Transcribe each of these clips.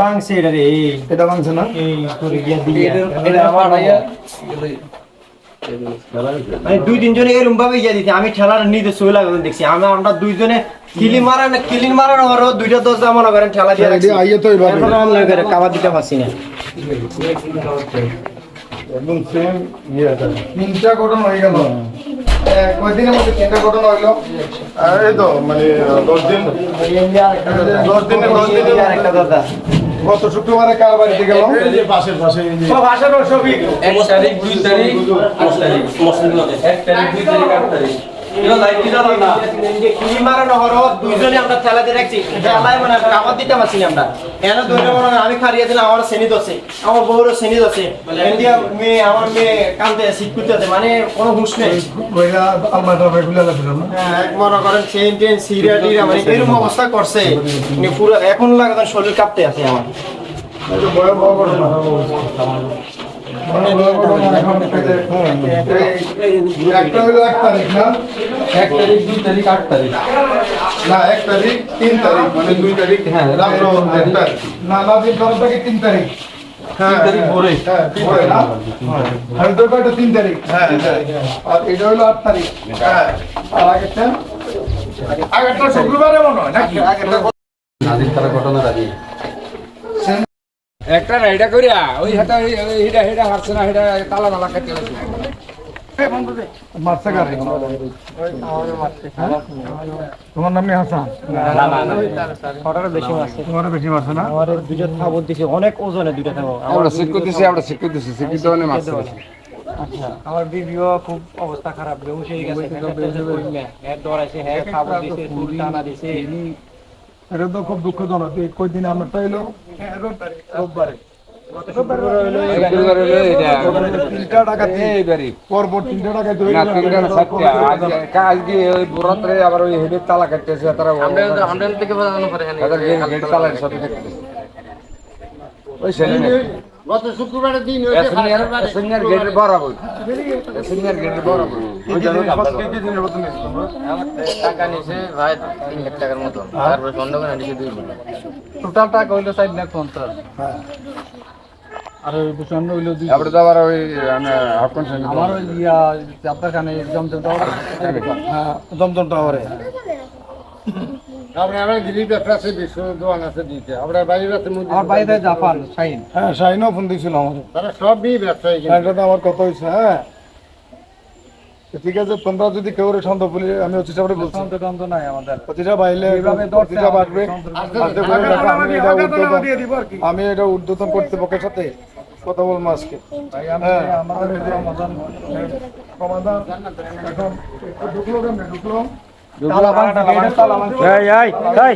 বাংছে না দুই তিনজনে এরকম ভাবে গিয়া দিতে আমি ঠেলার নিতে সই লাগানো দেখছি। আমি আমরা দুইজনে কিলি মারা না কিলিন মারা না ওরও দুইটা দশ মনে করেন ঠেলা দিয়ে রাখছি আইয়ে তো আমরা করে দিতে পারছি না। একদম সেম ইয়ে তিনটা ঘটনা হয়ে গেল কয়দিনের মধ্যে তিনটা ঘটনা হইল? এই তো মানে দশ দিন। দশ দিনে দশ দিনে গত শুক্রবারে কার বাড়িতে গেল? পাশের পাশে সব আসার সবই এক তারিখ দুই তারিখ। এক তারিখ দুই তারিখ আট তারিখ। আমরা আমি খারিয়ে দিলাম শ্রেণি শ্রেণি মেয়ে আমার মেয়ে কান্দে শীত করতে মানে কোনো হুঁশ নেই। হ্যাঁ, এক মনে করেন চেন টেন সিরিয়া মানে এরকম অবস্থা করছে। মানে পুরো এখন লাগে শরীর কাঁপতে আছে আমার। একটা হলো এক তারিখ না? এক তারিখ দুই তারিখ আট তারিখ। না এক তারিখ তিন তারিখ মানে দুই তারিখ হ্যাঁ, না না দিন ধরো থেকে তিন তারিখ। হ্যাঁ তারিখ হ্যাঁ তিন তারিখ। হ্যাঁ হ্যাঁ। আর এটা হলো আট তারিখ। হ্যাঁ। আর আগেরটা? আগেরটা শুক্রবারে মনে হয় নাকি? আগেরটা ঘটনা রাজি একটা রাইডা করিয়া ওই হাটা হিডা হিডা হারছে না হিডা তালা মালা কাটতে মারছে তোমার নাম হাসান? বেশি মারছে। তোমার বেশি মারছে না? আমার দুইটা দিছে অনেক ওজনে আমরা অনেক মাছ আচ্ছা আমার বিবিও খুব অবস্থা খারাপ বেহুশ গেছে। হ্যাঁ দৌড়াইছে হ্যাঁ খাবার দিছে টানা দিছে। এটা তো খুব দুঃখজনক। এই কয়দিন আমরা পাইলো রোববারে। তালা কাটতেছে তারা ওই গত শুক্রবারের দিন সিনিয়র গেটের বরাবর। সিনিয়র গেটের বরাবর। ওই জন্য টাকা নিছে ভাই তিন লাখ টাকার মতো। তারপরে বন্ধ করে দিছে দুই টোটাল টাকা হইল ষাট লাখ পঞ্চাশ। আর ওই প্রচণ্ড হইল দুই তারপরে তো আবার ওই আমি হকন সঙ্গে আমার ওই ইয়া আপনার কানে জমজম হ্যাঁ জমজম টাওয়ারে। আমরা আমরা দিলীপ একটা বিশ্ব দোয়ান আছে দিতে। আমরা বাইরে আছে আমার বাড়িতে জাপান শাইন। হ্যাঁ শাহিনও ফোন দিয়েছিল আমার তারা সবই ব্যবসায়ী এটা তো আমার কথা হয়েছে হ্যাঁ? ঠিক আছে তোমরা যদি কেউ সন্দেহ বলি আমি হচ্ছে চাপড়ে বলছি। তদন্ত নাই আমাদের। প্রতিটা বাইলে প্রতিটা বাড়বে আস্তে করে দেখো, আমি এটা উদ্বোধন আমি এটা কর্তৃপক্ষের সাথে কথা বলব আজকে। আমাদের সমাধান সমাধান এখন ঢুকলো ঢুকলো? হ্যাঁ হ্যাঁ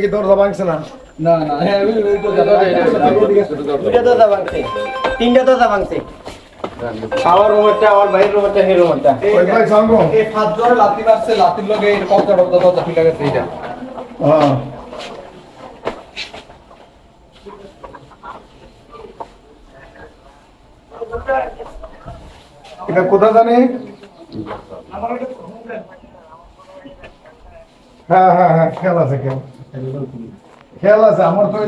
কি দরজা ভাঙছে না না না হ্যাঁ তিনটা দরজা ভাঙছে আমার রুমটা আমার ভাইয়ের রুমটা হে রুমটা। ওই ভাই সঙ্গ। এই পাঁচ লাতি মারছে লাতির লগে এই কত ডক্টর কত ফিলা গেছে এটা হ্যাঁ এটা কোথা জানি? হ্যাঁ হ্যাঁ হ্যাঁ খেয়াল আছে খেয়াল। খেয়াল আছে আমার তো